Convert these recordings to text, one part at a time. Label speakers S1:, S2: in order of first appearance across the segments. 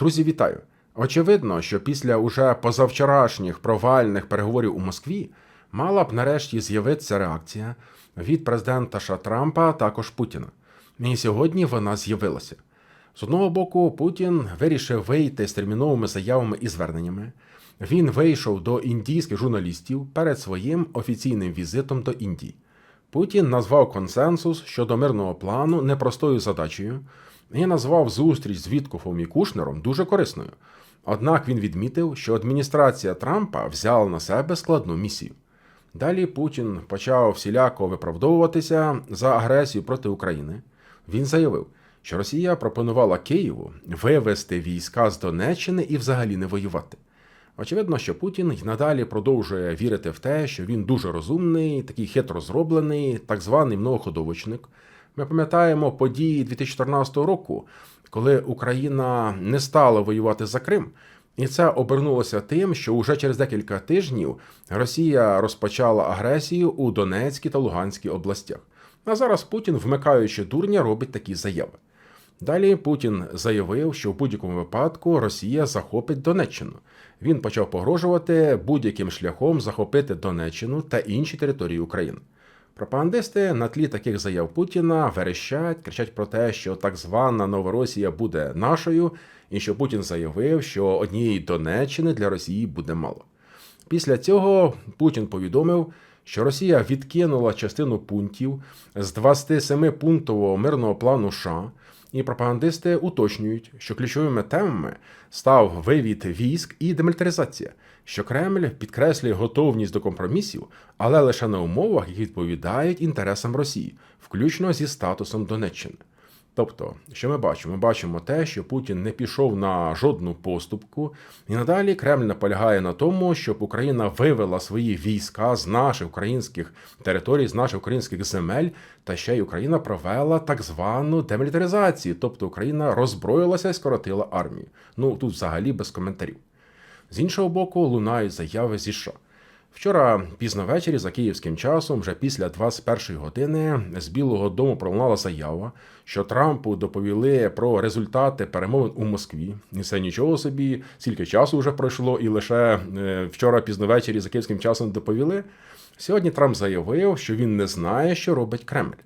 S1: Друзі, вітаю! Очевидно, що після уже позавчорашніх провальних переговорів у Москві мала б нарешті з'явитися реакція від президента США Трампа, а також Путіна. І сьогодні вона з'явилася. З одного боку, Путін вирішив вийти з терміновими заявами і зверненнями. Він вийшов до індійських журналістів перед своїм офіційним візитом до Індії. Путін назвав консенсус щодо мирного плану непростою задачею і назвав зустріч з Віткофом і Кушнером дуже корисною. Однак він відмітив, що адміністрація Трампа взяла на себе складну місію. Далі Путін почав всіляко виправдовуватися за агресію проти України. Він заявив, що Росія пропонувала Києву вивести війська з Донеччини і взагалі не воювати. Очевидно, що Путін й надалі продовжує вірити в те, що він дуже розумний, такий хитро зроблений, так званий многоходовочник. Ми пам'ятаємо події 2014 року, коли Україна не стала воювати за Крим. І це обернулося тим, що уже через декілька тижнів Росія розпочала агресію у Донецькій та Луганській областях. А зараз Путін, вмикаючи дурня, робить такі заяви. Далі Путін заявив, що в будь-якому випадку Росія захопить Донеччину. Він почав погрожувати будь-яким шляхом захопити Донеччину та інші території України. Пропагандисти на тлі таких заяв Путіна верещать, кричать про те, що так звана Новоросія буде нашою, і що Путін заявив, що однієї Донеччини для Росії буде мало. Після цього Путін повідомив, що Росія відкинула частину пунктів з 27-пунктового мирного плану США, і пропагандисти уточнюють, що ключовими темами став вивід військ і демілітаризація, що Кремль підкреслює готовність до компромісів, але лише на умовах, які відповідають інтересам Росії, включно зі статусом Донеччини. Тобто, що ми бачимо? Ми бачимо те, що Путін не пішов на жодну поступку, і надалі Кремль наполягає на тому, щоб Україна вивела свої війська з наших українських територій, з наших українських земель, та ще й Україна провела так звану демілітаризацію, тобто Україна роззброїлася і скоротила армію. Ну тут взагалі без коментарів. З іншого боку, лунають заяви зі США. Вчора пізно ввечері за київським часом, вже після 21-ї години, з Білого Дому пролунала заява, що Трампу доповіли про результати перемовин у Москві. І це нічого собі, скільки часу вже пройшло, і лише е, вчора пізно ввечері за київським часом доповіли. Сьогодні Трамп заявив, що він не знає, що робить Кремль.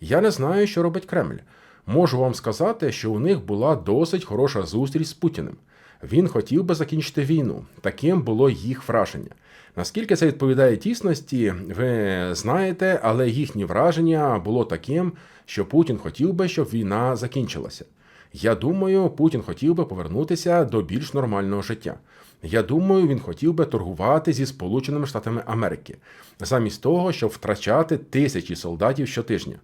S1: Я не знаю, що робить Кремль. Можу вам сказати, що у них була досить хороша зустріч з Путіним. Він хотів би закінчити війну. Таким було їх враження. Наскільки це відповідає тісності, ви знаєте, але їхнє враження було таким, що Путін хотів би, щоб війна закінчилася. Я думаю, Путін хотів би повернутися до більш нормального життя. Я думаю, він хотів би торгувати зі Сполученими Штатами Америки, замість того, щоб втрачати тисячі солдатів щотижня.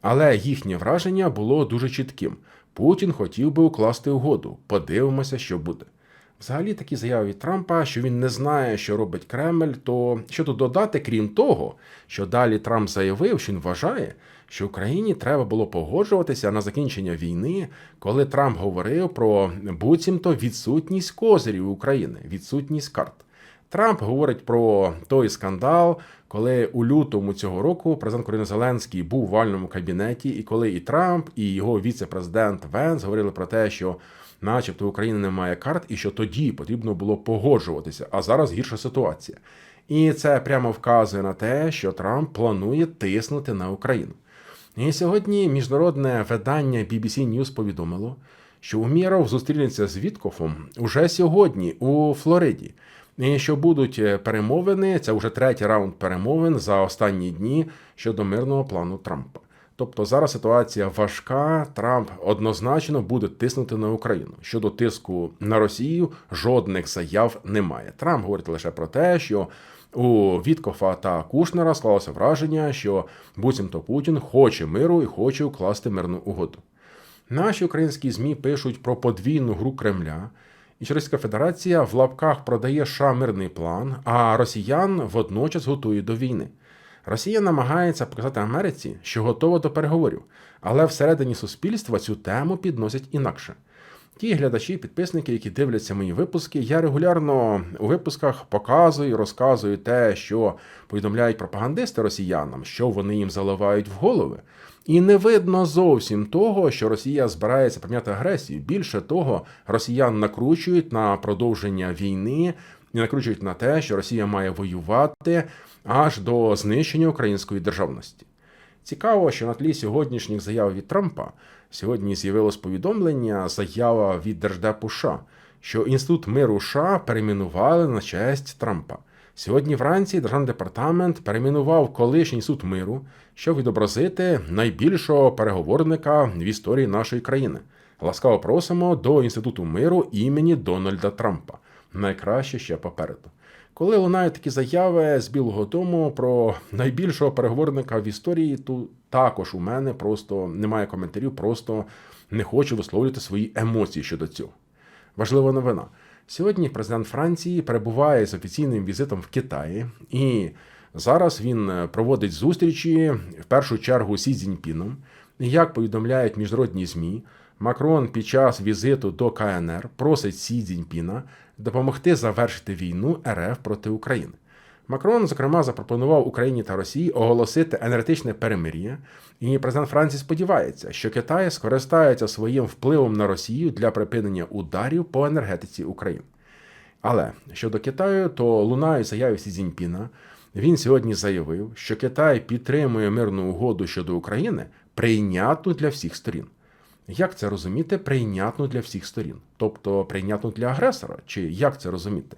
S1: Але їхнє враження було дуже чітким. Путін хотів би укласти угоду. Подивимося, що буде. Взагалі такі заяви від Трампа, що він не знає, що робить Кремль, то що тут додати, крім того, що далі Трамп заявив, що він вважає, що Україні треба було погоджуватися на закінчення війни, коли Трамп говорив про буцімто відсутність козирів України, відсутність карт. Трамп говорить про той скандал, коли у лютому цього року президент України Зеленський був у вальному кабінеті, і коли і Трамп, і його віце-президент Венс говорили про те, що, начебто, Україна не має карт, і що тоді потрібно було погоджуватися. А зараз гірша ситуація. І це прямо вказує на те, що Трамп планує тиснути на Україну. І сьогодні міжнародне видання BBC News повідомило, що Уміров зустрінеться з Віткофом уже сьогодні у Флориді. Що будуть перемовини, це вже третій раунд перемовин за останні дні щодо мирного плану Трампа. Тобто зараз ситуація важка. Трамп однозначно буде тиснути на Україну. Щодо тиску на Росію, жодних заяв немає. Трамп говорить лише про те, що у Віткофа та Кушнера склалося враження, що буцімто Путін хоче миру і хоче укласти мирну угоду. Наші українські ЗМІ пишуть про подвійну гру Кремля. І Російська Федерація в лапках продає США мирний план, а росіян водночас готує до війни. Росія намагається показати Америці, що готова до переговорів, але всередині суспільства цю тему підносять інакше. Ті глядачі, підписники, які дивляться мої випуски, я регулярно у випусках показую, розказую те, що повідомляють пропагандисти росіянам, що вони їм заливають в голови. І не видно зовсім того, що Росія збирається прийняти агресію. Більше того, росіян накручують на продовження війни і накручують на те, що Росія має воювати аж до знищення української державності. Цікаво, що на тлі сьогоднішніх заяв від Трампа сьогодні з'явилось повідомлення, заява від Держдепу США, що інститут миру США перейменували на честь Трампа. Сьогодні вранці Державний департамент перейменував колишній інститут миру, щоб відобразити найбільшого переговорника в історії нашої країни. Ласкаво просимо до інституту миру імені Дональда Трампа. Найкраще ще попереду. Коли лунають такі заяви з Білого Дому про найбільшого переговорника в історії, то також у мене просто немає коментарів, просто не хочу висловлювати свої емоції щодо цього. Важлива новина. Сьогодні президент Франції перебуває з офіційним візитом в Китаї, і зараз він проводить зустрічі в першу чергу Сі Цзіньпіном. Як повідомляють міжнародні ЗМІ, Макрон під час візиту до КНР просить Сі Цзіньпіна допомогти завершити війну РФ проти України. Макрон, зокрема, запропонував Україні та Росії оголосити енергетичне перемир'я, і президент Франції сподівається, що Китай скористається своїм впливом на Росію для припинення ударів по енергетиці України. Але щодо Китаю, то лунає заяви Сі Цзіньпіна. Він сьогодні заявив, що Китай підтримує мирну угоду щодо України, прийнятну для всіх сторін. Як це розуміти? прийнятно для всіх сторін, тобто прийнятно для агресора, чи як це розуміти?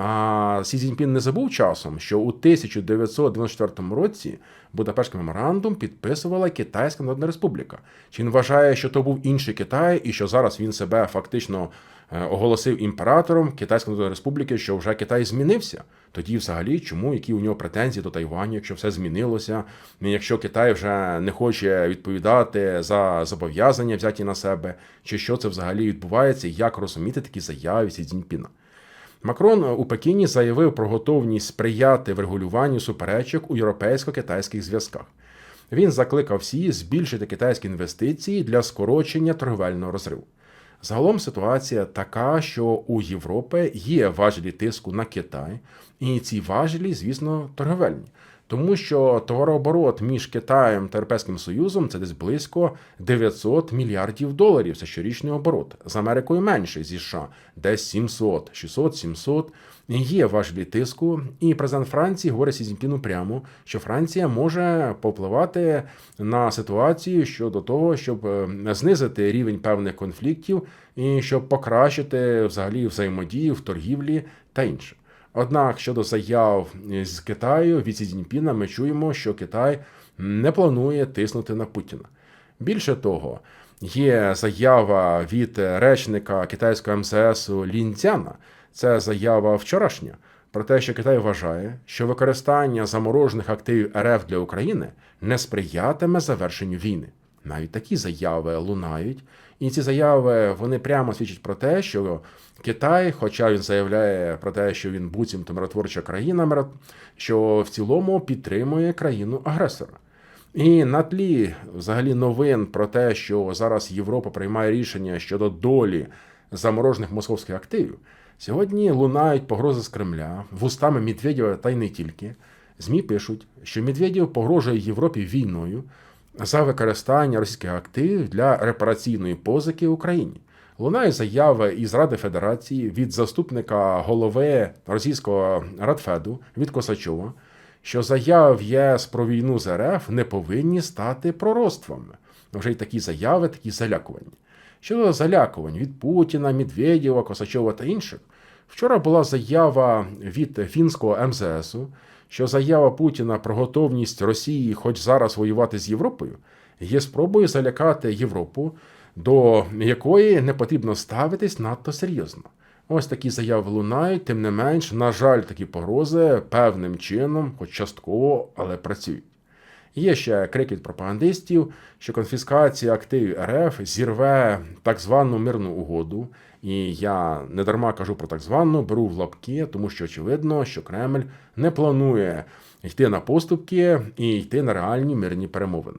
S1: А Сі Цзіньпін не забув часом, що у 1994 році Будапештський меморандум підписувала Китайська Народна Республіка. Чи він вважає, що то був інший Китай, і що зараз він себе фактично е, оголосив імператором Китайської Народної Республіки, що вже Китай змінився? Тоді, взагалі, чому які у нього претензії до Тайваню, якщо все змінилося, якщо Китай вже не хоче відповідати за зобов'язання взяті на себе, чи що це взагалі відбувається, як розуміти такі заяви Сі Цзіньпіна? Макрон у Пекіні заявив про готовність сприяти врегулюванню суперечок у європейсько-китайських зв'язках. Він закликав всі збільшити китайські інвестиції для скорочення торговельного розриву. Загалом ситуація така, що у Європи є важелі тиску на Китай, і ці важелі, звісно, торговельні. Тому що товарооборот між Китаєм та Європейським Союзом це десь близько 900 мільярдів доларів. Це щорічний оборот. З Америкою менше зі США, десь 700, 600, 700. Є важелі тиску, і президент Франції говорить Сі Цзіньпіну прямо, що Франція може попливати на ситуацію щодо того, щоб е, знизити рівень певних конфліктів і щоб покращити взагалі взаємодію в торгівлі та інше. Однак щодо заяв з Китаю від Сі Цзіньпіна ми чуємо, що Китай не планує тиснути на Путіна. Більше того, є заява від речника китайського МЗС Лінцяна, це заява вчорашня, про те, що Китай вважає, що використання заморожених активів РФ для України не сприятиме завершенню війни. Навіть такі заяви лунають, і ці заяви вони прямо свідчать про те, що Китай, хоча він заявляє про те, що він буцімто миротворча країна, що в цілому підтримує країну агресора. І на тлі взагалі новин про те, що зараз Європа приймає рішення щодо долі заморожених московських активів, сьогодні лунають погрози з Кремля вустами Медведєва та й не тільки. ЗМІ пишуть, що Медведєв погрожує Європі війною за використання російських активів для репараційної позики Україні. Лунає заява із Ради Федерації від заступника голови російського Радфеду від Косачова, що заяви в ЄС про війну з РФ не повинні стати пророцтвами. Вже й такі заяви, такі залякування. Щодо залякувань від Путіна, Медведєва, Косачова та інших, вчора була заява від фінського МЗСу, що заява Путіна про готовність Росії, хоч зараз воювати з Європою, є спробою залякати Європу до якої не потрібно ставитись надто серйозно. Ось такі заяви лунають, тим не менш, на жаль, такі погрози певним чином, хоч частково, але працюють. Є ще крик від пропагандистів, що конфіскація активів РФ зірве так звану мирну угоду. І я не дарма кажу про так звану, беру в лапки, тому що очевидно, що Кремль не планує йти на поступки і йти на реальні мирні перемовини.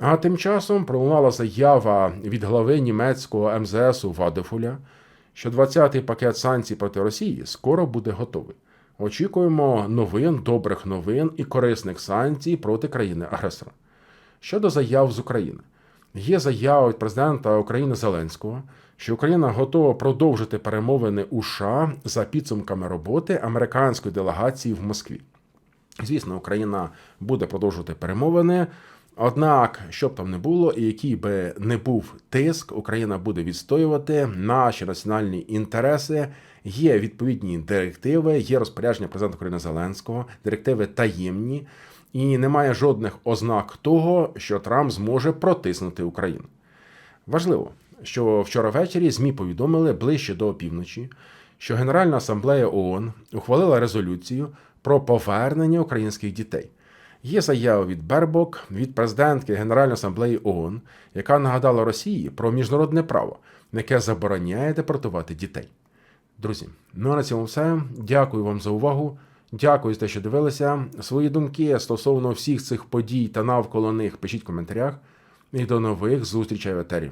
S1: А тим часом пролунала заява від глави німецького МЗСу Вадефуля, що 20-й пакет санкцій проти Росії скоро буде готовий. Очікуємо новин, добрих новин і корисних санкцій проти країни-агресора. Щодо заяв з України, є заява від президента України Зеленського, що Україна готова продовжити перемовини у США за підсумками роботи американської делегації в Москві. Звісно, Україна буде продовжувати перемовини. Однак, що б там не було, і який би не був тиск, Україна буде відстоювати наші національні інтереси. Є відповідні директиви, є розпорядження президента України Зеленського, директиви таємні, і немає жодних ознак того, що Трамп зможе протиснути Україну. Важливо, що вчора ввечері ЗМІ повідомили ближче до опівночі, що Генеральна асамблея ООН ухвалила резолюцію про повернення українських дітей. Є заява від Бербок, від президентки Генеральної асамблеї ООН, яка нагадала Росії про міжнародне право, яке забороняє депортувати дітей. Друзі, ну а на цьому все. Дякую вам за увагу. Дякую за те, що дивилися. Свої думки стосовно всіх цих подій та навколо них пишіть в коментарях. І до нових зустрічей в етері.